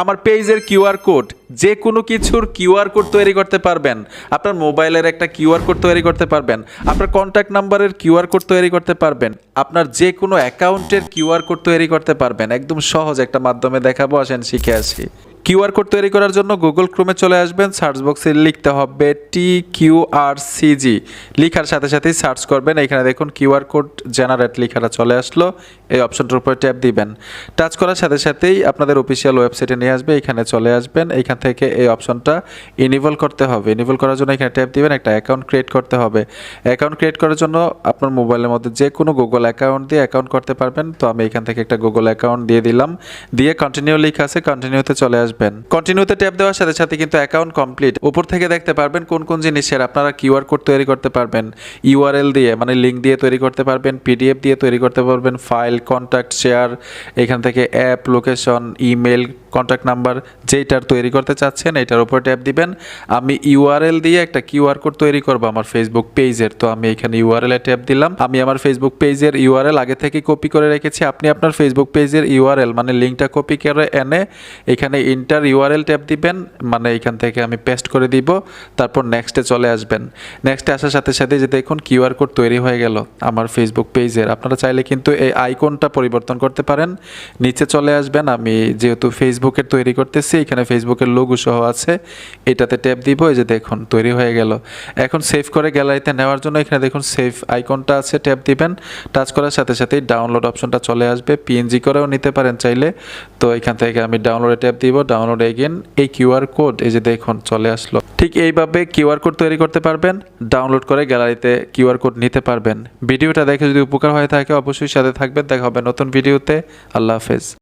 আমার পেজের QR code, যে কোনো কিছুর কিউআর কোড তৈরি করতে পারবেন। আপনার মোবাইলের একটা কিউআর কোড তৈরি করতে পারবেন। আপনার কন্ট্যাক্ট নাম্বারের কিউআর কোড তৈরি করতে পারবেন। আপনার যে কোনো অ্যাকাউন্টের কিউআর কোড তৈরি করতে পারবেন। একদম সহজ একটা মাধ্যমে দেখাবো, আসেন শিখে আসি। কিউআর কোড তৈরি করার জন্য গুগল ক্রোমে চলে আসবেন, সার্চ বক্সে লিখতে হবে টি কিউ আর সিজি লিখার সাথে সাথেই সার্চ করবেন, এখানে দেখুন কিউআর কোড জেনারেট লেখাটা চলে আসলো, এই অপশনটার উপরে ট্যাপ দিবেন। টাচ করার সাথে সাথেই আপনাদের অফিসিয়াল ওয়েবসাইটে নিয়ে আসবে, এখানে চলে আসবেন এইখান থেকে এই অপশনটা ইনেবল করতে হবে। ইনেবল করার জন্য এখানে ট্যাপ দিবেন, একটা অ্যাকাউন্ট ক্রিয়েট করতে হবে। অ্যাকাউন্ট ক্রিয়েট করার জন্য আপনার মোবাইলের মধ্যে যে কোনো গুগল অ্যাকাউন্ট দিয়ে অ্যাকাউন্ট করতে পারবেন। তো আমি এখান থেকে একটা গুগল অ্যাকাউন্ট দিয়ে দিলাম, দিয়ে কন্টিনিউ লেখা আছে কন্টিনিউতে চলে আসবেন। কন্টিনিউতে ট্যাপ দেওয়ার সাথে সাথে কিন্তু অ্যাকাউন্ট কমপ্লিট উপর থেকে দেখতে পারবেন কোন কোন জিনিসের আপনারা কিউআর কোড তৈরি করতে পারবেন। ইউআরএল দিয়ে মানে লিঙ্ক দিয়ে তৈরি করতে পারবেন পিডিএফ দিয়ে তৈরি করতে পারবেন ফাইল কন্ট্যাক্ট শেয়ার এখান থেকে app location email contact number যেইটার তৈরি করতে চাচ্ছেন, এটার উপর ট্যাপ দিবেন। আমি ইউআরএল দিয়ে একটা কিউআর কোড তৈরি করব আমার ফেসবুক পেজের তো আমি এখানে ইউআরএল এ ট্যাপ দিলাম। আমি আমার ফেসবুক পেজের ইউআরএল আগে থেকে কপি করে রেখেছি। আপনি আপনার ফেসবুক পেজের ইউআরএল মানে লিঙ্কটা কপি করে এনে এখানে ইন্টার ইউআরএল ট্যাপ দিবেন। মানে এখান থেকে আমি পেস্ট করে দিব, তারপর নেক্সটে চলে আসবেন। নেক্সটে আসার সাথে সাথে যে দেখুন কিউআর কোড তৈরি হয়ে গেল আমার ফেসবুক পেজের আপনারা চাইলে কিন্তু এই আইকনটা পরিবর্তন করতে পারেন। নিচে চলে আসবেন, আমি যেহেতু ফেসবুকের তৈরি করতেছি, এখানে ফেসবুকের লোগো সহ আছে, এটাতে ট্যাপ দিব, এই যে দেখুন তৈরি হয়ে গেল। এখন সেভ করে গ্যালারিতে নেওয়ার জন্য এখানে দেখুন সেভ আইকনটা আছে ট্যাপ দিবেন। টাচ করার সাথে সাথেই ডাউনলোড অপশনটা চলে আসবে। পিএনজি করেও নিতে পারেন চাইলে। তো এখান থেকে আমি ডাউনলোডে ট্যাপ দিব ডাউনলোড এগেন এই কিউআর কোড এই যে দেখুন চলে আসলো। ঠিক এইভাবে কিউআর কোড তৈরি করতে পারবেন, ডাউনলোড করে গ্যালারিতে কিউআর কোড নিতে পারবেন। ভিডিওটা দেখে যদি উপকার হয়ে থাকে, অবশ্যই সাথে থাকবেন। দেখা হবে নতুন ভিডিওতে। আল্লাহ হাফেজ।